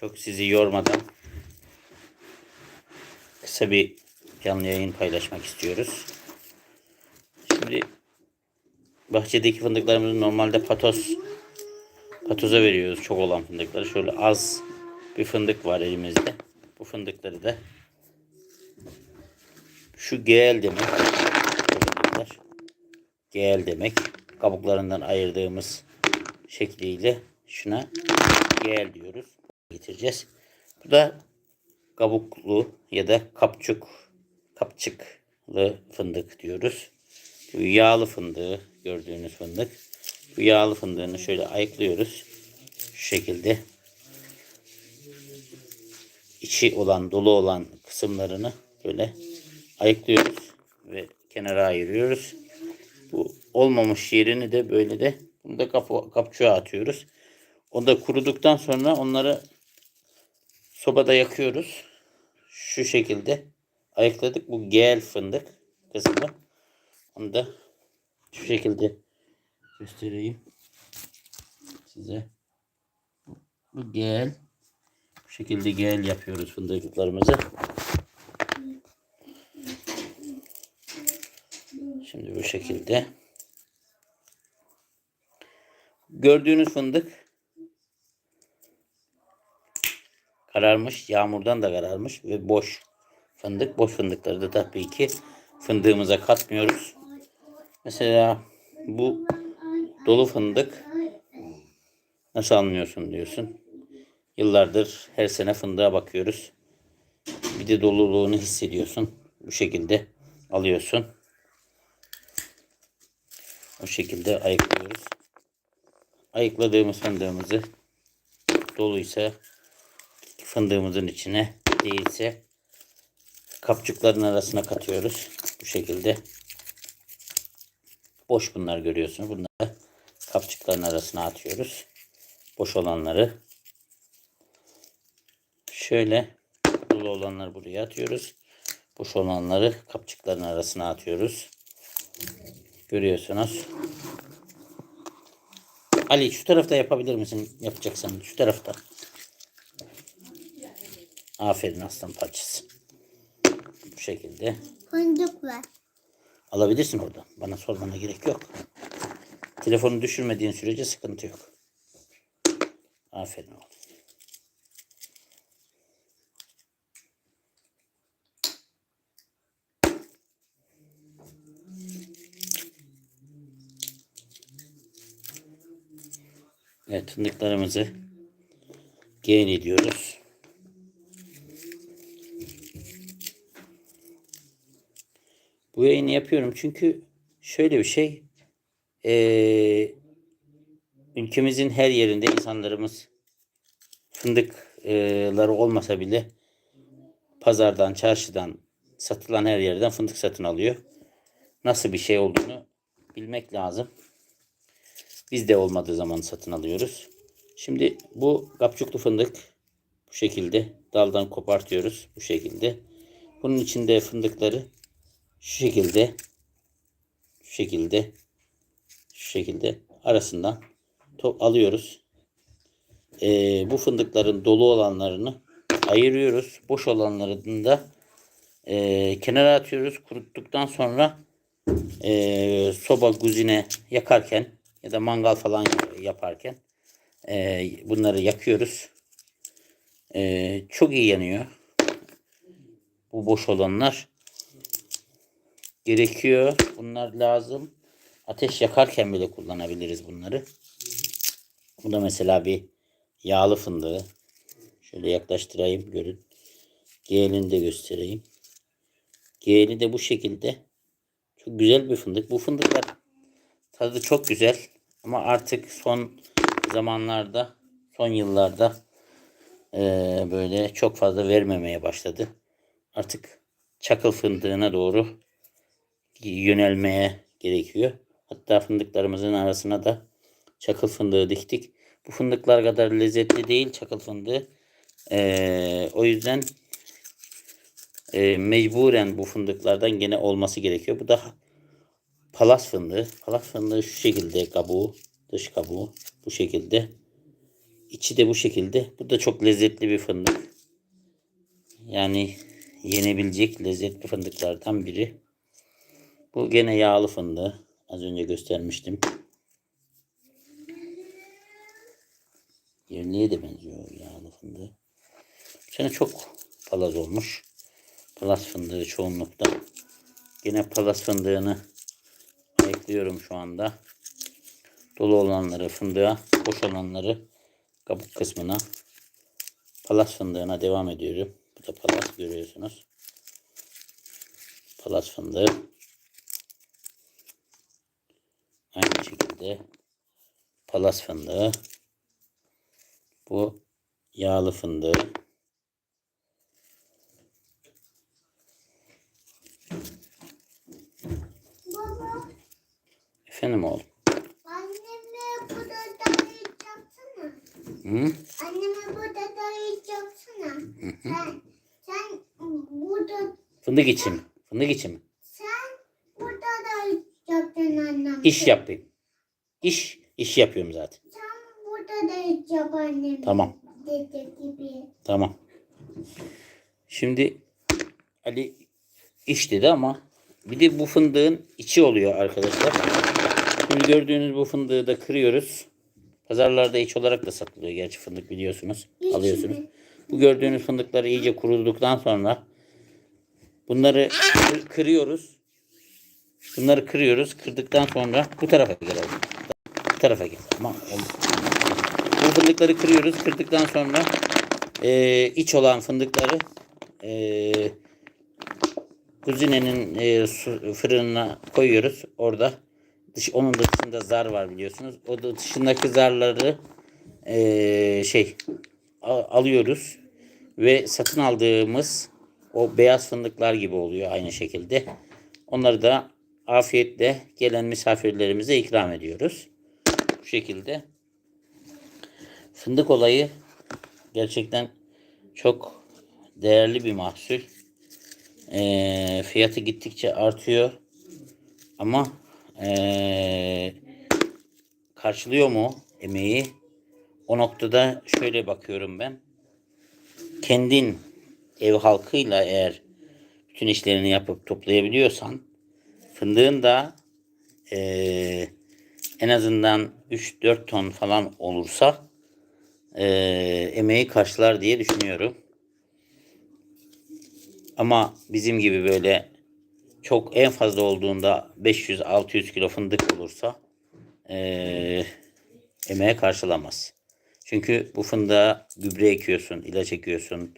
Çok sizi yormadan kısa bir canlı yayın paylaşmak istiyoruz. Şimdi bahçedeki fındıklarımızı normalde patos patoza veriyoruz çok olan fındıkları. Şöyle az bir fındık var elimizde. Bu fındıkları da şu gel demek. Gel demek. Kabuklarından ayırdığımız şekliyle şuna gel diyoruz. Getireceğiz. Bu da kabuklu ya da kapçuk kapçıklı fındık diyoruz. Bu yağlı fındığı gördüğünüz fındık. Bu yağlı fındığını şöyle ayıklıyoruz. Şu şekilde. içi olan dolu olan kısımlarını böyle ayıklıyoruz ve kenara ayırıyoruz. Bu olmamış yerini de böyle de bunu da kapı, kapçığa atıyoruz. O da kuruduktan sonra onları sobada yakıyoruz. Şu şekilde ayıkladık. Bu gel fındık kısmı. Onu da şu şekilde göstereyim size. Bu gel. Bu şekilde gel yapıyoruz fındıklarımızı. Şimdi bu şekilde. Gördüğünüz fındık kararmış. Yağmurdan da kararmış ve boş fındık. Boş fındıkları da tabii ki fındığımıza katmıyoruz. Mesela bu dolu fındık nasıl anlıyorsun diyorsun. Yıllardır her sene fındığa bakıyoruz. Bir de doluluğunu hissediyorsun. Bu şekilde alıyorsun. O şekilde ayıklıyoruz. Ayıkladığımız fındığımızı doluysa fındığımızın içine değilse kapçukların arasına katıyoruz. Bu şekilde. Boş bunlar görüyorsunuz. Bunları kapçukların arasına atıyoruz. Boş olanları şöyle dolu olanları buraya atıyoruz. Boş olanları kapçukların arasına atıyoruz. Görüyorsunuz. Ali şu tarafta yapabilir misin? Yapacaksan şu tarafta. Aferin aslan parçası. Bu şekilde. Fındık var. Alabilirsin oradan. Bana sormana gerek yok. Telefonu düşürmediğin sürece sıkıntı yok. Aferin oğlum. Evet fındıklarımızı gelin ediyoruz. Bu yayını yapıyorum çünkü şöyle bir şey eee, ülkemizin her yerinde insanlarımız fındıkları olmasa bile pazardan, çarşıdan satılan her yerden fındık satın alıyor. Nasıl bir şey olduğunu bilmek lazım. Biz de olmadığı zaman satın alıyoruz. Şimdi bu kapçuklu fındık bu şekilde daldan kopartıyoruz bu şekilde. Bunun içinde fındıkları şu şekilde şu şekilde şu şekilde arasından top alıyoruz. Ee, bu fındıkların dolu olanlarını ayırıyoruz. Boş olanlarını da e, kenara atıyoruz. Kuruttuktan sonra e, soba guzine yakarken ya da mangal falan yaparken e, bunları yakıyoruz. E, çok iyi yanıyor. Bu boş olanlar gerekiyor. Bunlar lazım. Ateş yakarken bile kullanabiliriz bunları. Bu da mesela bir yağlı fındığı. Şöyle yaklaştırayım görün. Gelini de göstereyim. Geli de bu şekilde. Çok güzel bir fındık. Bu fındıklar tadı çok güzel. Ama artık son zamanlarda, son yıllarda eee, böyle çok fazla vermemeye başladı. Artık çakıl fındığına doğru yönelmeye gerekiyor. Hatta fındıklarımızın arasına da çakıl fındığı diktik. Bu fındıklar kadar lezzetli değil çakıl fındığı. Ee, o yüzden e, mecburen bu fındıklardan gene olması gerekiyor. Bu da palas fındığı. Palas fındığı şu şekilde kabuğu, dış kabuğu bu şekilde. içi de bu şekilde. Bu da çok lezzetli bir fındık. Yani yenebilecek lezzetli fındıklardan biri. Bu gene yağlı fındığı. Az önce göstermiştim. Yerliğe de benziyor yağlı fındığı. Bu sene çok palaz olmuş. Palas fındığı çoğunlukta. Yine palas fındığını ayıklıyorum şu anda. Dolu olanları fındığa, boş olanları kabuk kısmına palas fındığına devam ediyorum. Bu da palas görüyorsunuz. Palas fındığı. Aynı şekilde palas fındığı. Bu yağlı fındığı. Baba, Efendim oğlum. annemle burada dayayıp yapsana. Hı? Anneme burada dayayıp yapsana. Sen, sen burada, Fındık içim. Fındık içim. sen İş yapayım. İş, iş yapıyorum zaten. Sen burada dayayıp yap annem. Tamam. Dedi gibi. Tamam. Şimdi Ali iş dedi ama bir de bu fındığın içi oluyor arkadaşlar. Şimdi gördüğünüz bu fındığı da kırıyoruz. Pazarlarda iç olarak da satılıyor gerçi fındık biliyorsunuz. İç Alıyorsunuz. mi? Bu gördüğünüz fındıkları iyice kurulduktan sonra bunları kır- kırıyoruz. Bunları kırıyoruz. Kırdıktan sonra bu tarafa gelelim. Bu tarafa gel. Tamam. Bu fındıkları kırıyoruz. Kırdıktan sonra eee, iç olan fındıkları eee kuzinenin eee, su- fırınına koyuyoruz. Orada dış, onun dışında zar var biliyorsunuz. O da dışındaki zarları eee, şey a- alıyoruz ve satın aldığımız o beyaz fındıklar gibi oluyor aynı şekilde. Onları da afiyetle gelen misafirlerimize ikram ediyoruz. Bu şekilde. Fındık olayı gerçekten çok değerli bir mahsul. Ee, fiyatı gittikçe artıyor. Ama ee, karşılıyor mu emeği? O noktada şöyle bakıyorum ben. Kendin ev halkıyla eğer bütün işlerini yapıp toplayabiliyorsan fındığın da ee, en azından 3-4 ton falan olursa ee, emeği karşılar diye düşünüyorum. Ama bizim gibi böyle çok en fazla olduğunda 500-600 kilo fındık olursa ee, emeğe karşılamaz. Çünkü bu fındığa gübre ekiyorsun, ilaç ekiyorsun,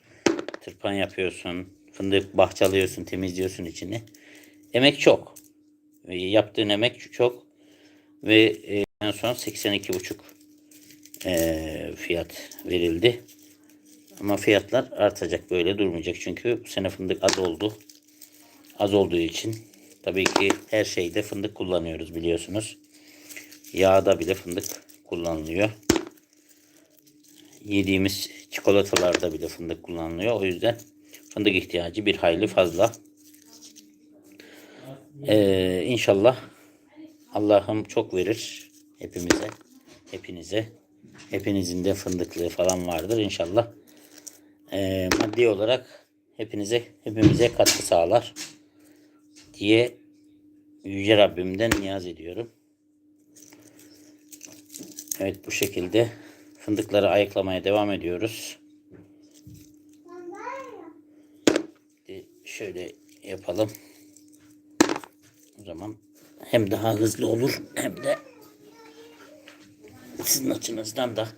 tırpan yapıyorsun, fındık bahçalıyorsun, temizliyorsun içini. Emek çok. Ve yaptığın emek çok. Ve e, en son 82,5 e, fiyat verildi. Ama fiyatlar artacak böyle durmayacak. Çünkü bu sene fındık az oldu. Az olduğu için tabii ki her şeyde fındık kullanıyoruz biliyorsunuz. Yağda bile fındık kullanılıyor. Yediğimiz çikolatalarda bile fındık kullanılıyor. O yüzden fındık ihtiyacı bir hayli fazla. Ee, inşallah Allah'ım çok verir hepimize, hepinize. Hepinizin de fındıklığı falan vardır inşallah. Ee, maddi olarak hepinize, hepimize katkı sağlar diye Yüce Rabbimden niyaz ediyorum. Evet bu şekilde fındıkları ayıklamaya devam ediyoruz. Bir şöyle yapalım. O zaman hem daha hızlı olur hem de sizin açınızdan da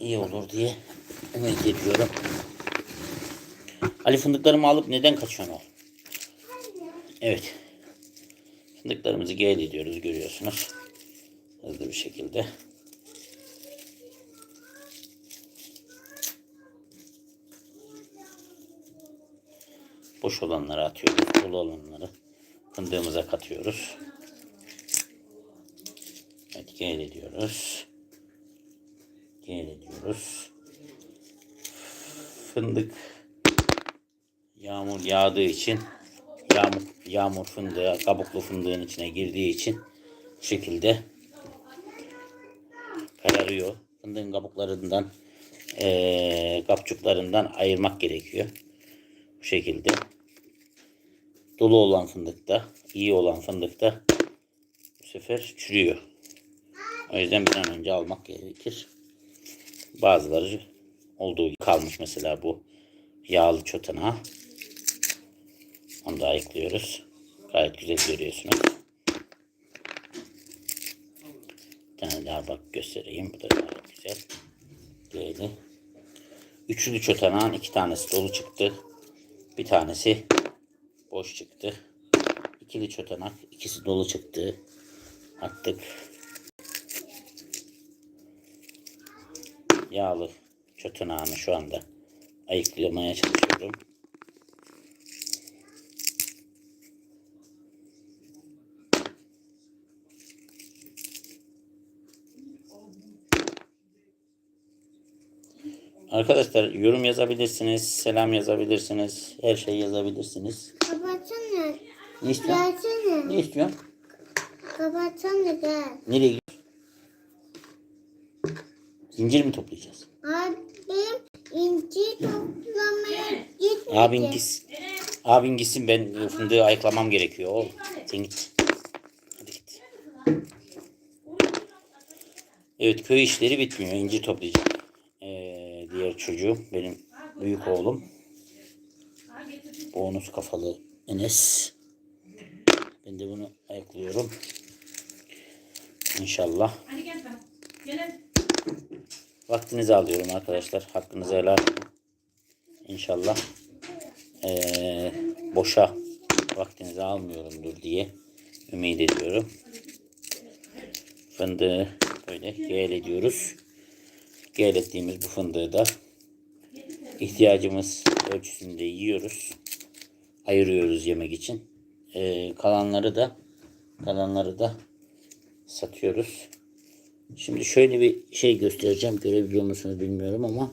iyi olur diye ümit ediyorum. Ali fındıklarımı alıp neden kaçıyorsun oğlum? Evet. Fındıklarımızı gel ediyoruz görüyorsunuz. Hızlı bir şekilde. Boş olanları atıyoruz. Dolu olanları fındığımıza katıyoruz. Evet gel ediyoruz. Gel ediyoruz. Fındık yağmur yağdığı için yağmur, yağmur fındığı kabuklu fındığın içine girdiği için bu şekilde kararıyor. Fındığın kabuklarında kapçuklarından ayırmak gerekiyor. Bu şekilde. Dolu olan fındıkta, iyi olan fındıkta bu sefer çürüyor. O yüzden bir an önce almak gerekir. Bazıları olduğu gibi kalmış mesela bu yağlı çotana. Onu da ayıklıyoruz. Gayet güzel görüyorsunuz. Bir tane daha bak göstereyim. Bu da gayet güzel. Böyle. Üçlü çotanağın iki tanesi dolu çıktı. Bir tanesi boş çıktı. İkili çotanak ikisi dolu çıktı. Attık. Yağlı çotanağını şu anda ayıklamaya çalışıyorum. Arkadaşlar yorum yazabilirsiniz, selam yazabilirsiniz, her şey yazabilirsiniz. Kapatsana. Ne istiyorsun? Gelsene. Ne istiyorsun? Kapatsana gel. Nereye gidiyorsun? Zincir mi toplayacağız? Abim inci toplamaya gitmedi. Abin gitsin. Abin gitsin ben fındığı ayıklamam gerekiyor oğlum. Sen git. Hadi git. Evet köy işleri bitmiyor. İncir toplayacak. Ee, diğer çocuğum benim büyük oğlum. Bonus kafalı Enes. Ben de bunu ayıklıyorum. İnşallah. Vaktinizi alıyorum arkadaşlar. Hakkınızı helal. İnşallah eee, boşa vaktinizi almıyorumdur diye ümit ediyorum. Fındığı böyle gel ediyoruz. Gel ettiğimiz bu fındığı da ihtiyacımız ölçüsünde yiyoruz. Ayırıyoruz yemek için. Eee, kalanları da kalanları da satıyoruz. Şimdi şöyle bir şey göstereceğim. Görebiliyor musunuz bilmiyorum ama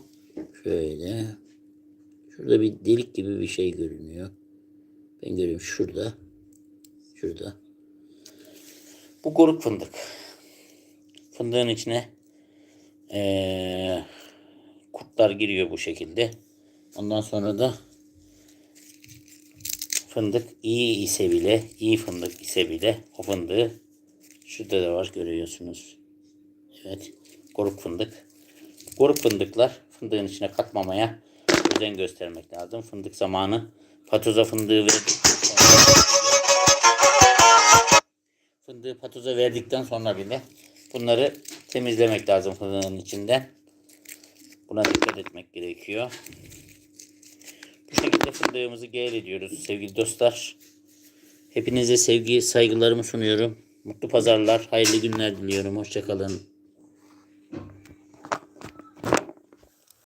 şöyle. Şurada bir delik gibi bir şey görünüyor. Ben görüyorum şurada. Şurada. Bu goruk fındık. Fındığın içine eee, kurtlar giriyor bu şekilde. Ondan sonra da fındık iyi ise bile, iyi fındık ise bile o fındığı şurada da var görüyorsunuz. Evet. Goruk fındık. Goruk fındıklar fındığın içine katmamaya özen göstermek lazım. Fındık zamanı patoza fındığı verdikten sonra fındığı patoza verdikten sonra bile bunları temizlemek lazım fındığın içinden. Buna dikkat etmek gerekiyor. Bu şekilde fındığımızı gel ediyoruz sevgili dostlar. Hepinize sevgi, saygılarımı sunuyorum. Mutlu pazarlar, hayırlı günler diliyorum. Hoşçakalın.